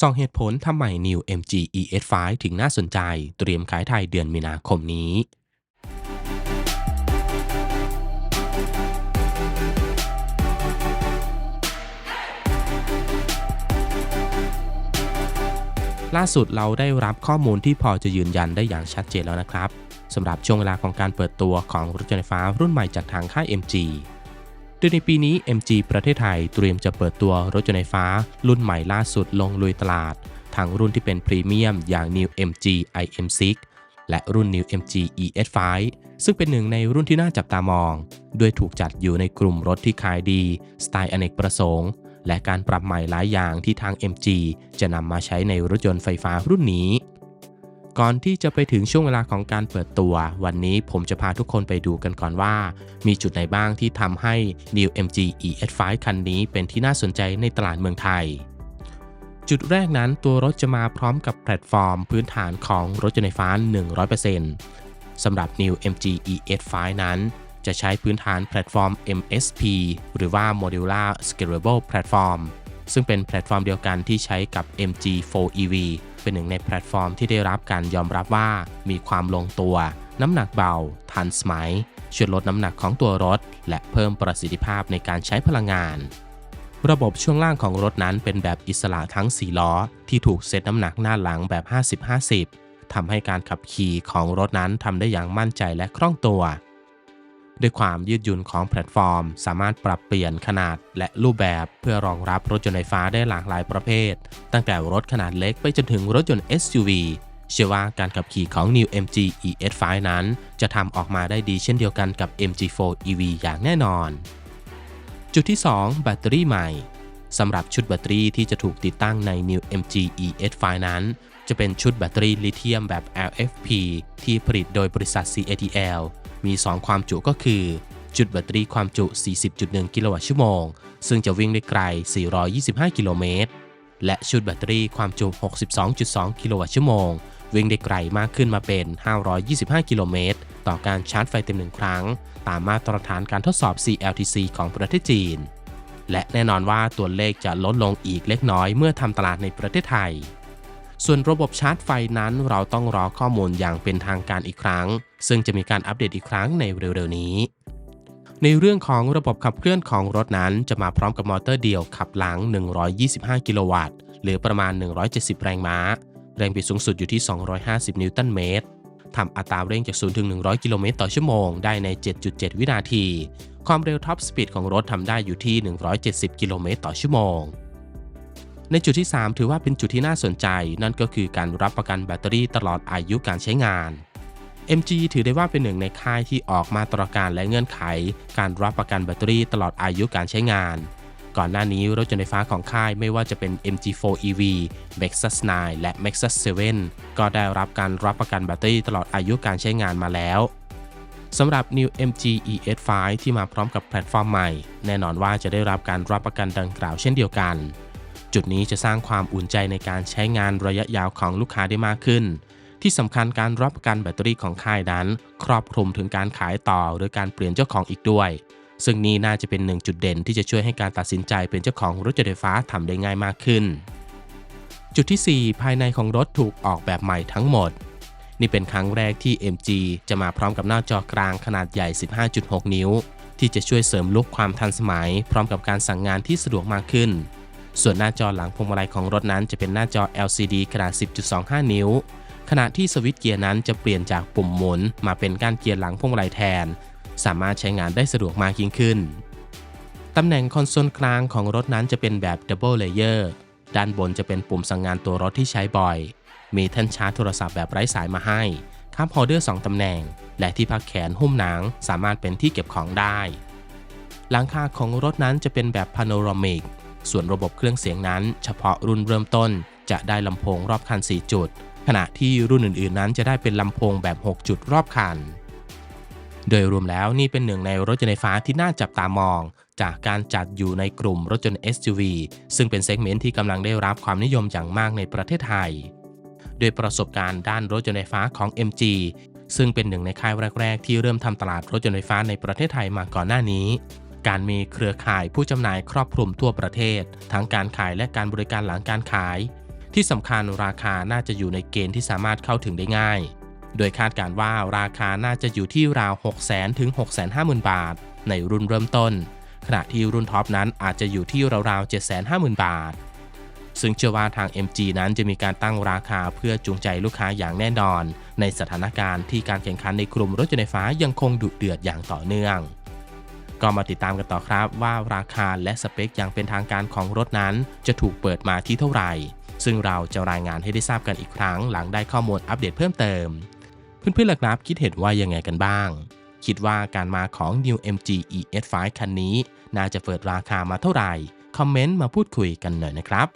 สองเหตุผลทำไม New MG ES5 ถึงน่าสนใจ เตรียมขายไทยเดือนมีนาคมนี้ล่าสุดเราได้รับข้อมูลที่พอจะยืนยันได้อย่างชัดเจนแล้วนะครับสำหรับช่วงเวลาของการเปิดตัวของรถยนต์ไฟฟ้ารุ่นใหม่จากทางค่าย MG ดยในปีนี้ MG ประเทศไทยเตรียมจะเปิดตัวรถยนต์ไฟฟ้า รุ่นใหม่ล่าสุดลงลุยตลาด ทั้งรุ่นที่เป็นพรีเมียมอย่าง New MG IM6 และรุ่น New MG ES5 ซึ่งเป็นหนึ่งในรุ่นที่น่าจับตามอง ด้วยถูกจัดอยู่ในกลุ่มรถที่ขายดี สไตล์อเนกประสงค์ และการปรับใหม่หลายอย่างที่ทาง MG จะนำมาใช้ในรถยนต์ไฟฟ้ารุ่นนี้ ก่อนที่จะไปถึงช่วงเวลาของการเปิดตัว วันนี้ผมจะพาทุกคนไปดูกันก่อนว่า มีจุดไหนบ้างที่ทำให้ New MG ES5 คันนี้เป็นที่น่าสนใจในตลาดเมืองไทย จุดแรกนั้นตัวรถจะมาพร้อมกับแพลตฟอร์ม พื้นฐานของรถยนต์ไฟฟ้า 100%สำหรับ New MG ES5 นั้น จะใช้พื้นฐานแพลตฟอร์ม MSP หรือว่า Modular Scalable Platform ซึ่งเป็นแพลตฟอร์มเดียวกันที่ใช้กับ MG4EV เป็นหนึ่งในแพลตฟอร์มที่ได้รับการยอมรับว่า มีความลงตัว น้ำหนักเบา ทันสมัย ช่วยลดน้ำหนักของตัวรถ และเพิ่มประสิทธิภาพในการใช้พลังงาน ระบบช่วงล่างของรถนั้นเป็นแบบอิสระทั้ง 4 ล้อ ที่ถูกเซตน้ำหนักหน้าหลังแบบ 50-50ทำให้การขับขี่ของรถนั้นทำได้อย่างมั่นใจและคล่องตัว ด้วยความยืดหยุ่นของแพลตฟอร์ม สามารถปรับเปลี่ยนขนาดและรูปแบบเพื่อรองรับรถยนต์ไฟฟ้าได้หลากหลายประเภท ตั้งแต่รถขนาดเล็กไปจนถึงรถยนต์ SUV เชื่อว่าการขับขี่ของ New MG ES5 นั้น จะทำออกมาได้ดีเช่นเดียวกันกับ MG4 EV อย่างแน่นอน จุดที่ 2 แบตเตอรี่ใหม่สำหรับชุดแบตเตอรี่ที่จะถูกติดตั้งใน New MG ES5 นั้น จะเป็นชุดแบตเตอรี่ลิเธียมแบบ LFP ที่ผลิตโดยบริษัท CATL มี 2 ความจุก็คือ จุดแบตเตอรี่ความจุ 40.1 กิโลวัตต์ชั่วโมง ซึ่งจะวิ่งได้ไกล 425 กิโลเมตร และชุดแบตเตอรี่ความจุ 62.2 กิโลวัตต์ชั่วโมง วิ่งได้ไกลมากขึ้นมาเป็น 525 กิโลเมตร ต่อการชาร์จไฟเต็มหนึ่งครั้ง ตามมาตรฐานการทดสอบ CLTC ของประเทศจีน และแน่นอนว่าตัวเลขจะลดลงอีกเล็กน้อยเมื่อทำตลาดในประเทศไทย ส่วนระบบชาร์จไฟนั้นเราต้องรอข้อมูลอย่างเป็นทางการอีกครั้ง ซึ่งจะมีการอัปเดตอีกครั้งในเร็วๆนี้ ในเรื่องของระบบขับเคลื่อนของรถนั้น จะมาพร้อมกับมอเตอร์เดี่ยวขับหลัง 125 กิโลวัตต์ หรือประมาณ 170 แรงม้า แรงบิดสูงสุดอยู่ที่ 250 นิวตันเมตรทำอัตราเร่งจาก 0 ถึง 100 กิโลเมตรต่อชั่วโมง ได้ใน 7.7 วินาที ความเร็วท็อปสปีดของรถทำได้อยู่ที่ 170 กิโลเมตรต่อชั่วโมง ในจุดที่ 3 ถือว่าเป็นจุดที่น่าสนใจ นั่นก็คือการรับประกันแบตเตอรี่ตลอดอายุการใช้งาน MG ถือได้ว่าเป็นหนึ่งในค่ายที่ออกมาตรการและเงื่อนไข การรับประกันแบตเตอรี่ตลอดอายุการใช้งาน ก่อนหน้านี้รถยนต์ไฟฟ้าของค่ายไม่ว่าจะเป็น MG4 EV Lexus 9 และ Lexus 7 ก็ได้รับการรับประกันแบตเตอรี่ตลอดอายุการใช้งานมาแล้วสำหรับ New MG ES5 ที่มาพร้อมกับแพลตฟอร์มใหม่ แน่นอนว่าจะได้รับการรับประกันดังกล่าวเช่นเดียวกัน จุดนี้จะสร้างความอุ่นใจในการใช้งานระยะยาวของลูกค้าได้มากขึ้น ที่สำคัญการรับประกันแบตเตอรี่ของค่ายนั้น ครอบคลุมถึงการขายต่อหรือการเปลี่ยนเจ้าของอีกด้วย ซึ่งนี่น่าจะเป็นหนึ่งจุดเด่นที่จะช่วยให้การตัดสินใจเป็นเจ้าของรถยนต์ไฟฟ้าทำได้ง่ายมากขึ้น จุดที่ 4 ภายในของรถถูกออกแบบใหม่ทั้งหมด นี่เป็นครั้งแรกที่ MG จะมาพร้อมกับหน้าจอกลางขนาดใหญ่ 15.6 นิ้ว ที่จะช่วยเสริมลุคความทันสมัย พร้อมกับการสั่งงานที่สะดวกมากขึ้น ส่วนหน้าจอหลังพวงมาลัยของรถนั้นจะเป็นหน้าจอ LCD ขนาด 10.25 นิ้ว ขณะที่สวิตช์เกียร์นั้นจะเปลี่ยนจากปุ่มหมุน มาเป็นก้านเกียร์หลังพวงมาลัยแทน สามารถใช้งานได้สะดวกมากยิ่งขึ้น ตำแหน่งคอนโซลกลางของรถนั้นจะเป็นแบบ Double Layer ด้านบนจะเป็นปุ่มสั่งงานตัวรถที่ใช้บ่อย มีแท่นชาร์จโทรศัพท์แบบไร้สายมาให้คัพโฮลเดอร์ 2 ตำแหน่ง และที่พักแขนหุ้มหนังสามารถเป็นที่เก็บของได้ หลังคาของรถนั้นจะเป็นแบบพาโนรามิก ส่วนระบบเครื่องเสียงนั้น เฉพาะรุ่นเริ่มต้นจะได้ลำโพงรอบคัน 4 จุด ขณะที่รุ่นอื่นๆ นั้นจะได้เป็นลำโพงแบบ 6 จุดรอบคัน โดยรวมแล้วนี่เป็นหนึ่งในรถยนต์ไฟฟ้าที่น่าจับตามอง จากการจัดอยู่ในกลุ่มรถยนต์ SUV ซึ่งเป็นเซกเมนต์ที่กำลังได้รับความนิยมอย่างมากในประเทศไทย โดยประสบการณ์ด้านรถยนต์ไฟฟ้าของ MG ซึ่งเป็นหนึ่งในค่ายแรก ๆ ที่เริ่มทำตลาดรถยนต์ไฟฟ้าในประเทศไทยมาก่อนหน้านี้ การมีเครือข่ายผู้จำหน่ายครอบคลุมทั่วประเทศ ทั้งการขายและการบริการหลังการขาย ที่สำคัญราคาน่าจะอยู่ในเกณฑ์ที่สามารถเข้าถึงได้ง่าย โดยคาดการว่าราคาน่าจะอยู่ที่ราว 600,000ถึง650,000 บาท ในรุ่นเริ่มต้น ขณะที่รุ่นท็อปนั้นอาจจะอยู่ที่ราวๆ750,000 บาท ซึ่งเชื่อว่าทาง MG นั้นจะมีการตั้งราคาเพื่อจูงใจลูกค้าอย่างแน่นอน ในสถานการณ์ที่การแข่งขันในกลุ่มรถยนต์ไฟฟ้ายังคงดุเดือดอย่างต่อเนื่อง ก็มาติดตามกันต่อครับว่าราคาและสเปคอย่างเป็นทางการของรถนั้น จะถูกเปิดมาที่เท่าไหร่ ซึ่งเราจะรายงานให้ได้ทราบกันอีกครั้ง หลังได้ข้อมูลอัปเดตเพิ่มเติม เพื่อนๆล่ะครับคิดเห็นว่ายังไงกันบ้าง คิดว่าการมาของ New MG ES5 คันนี้ น่าจะเปิดราคามาเท่าไหร่ คอมเมนต์มาพูดคุยกันหน่อยนะครับ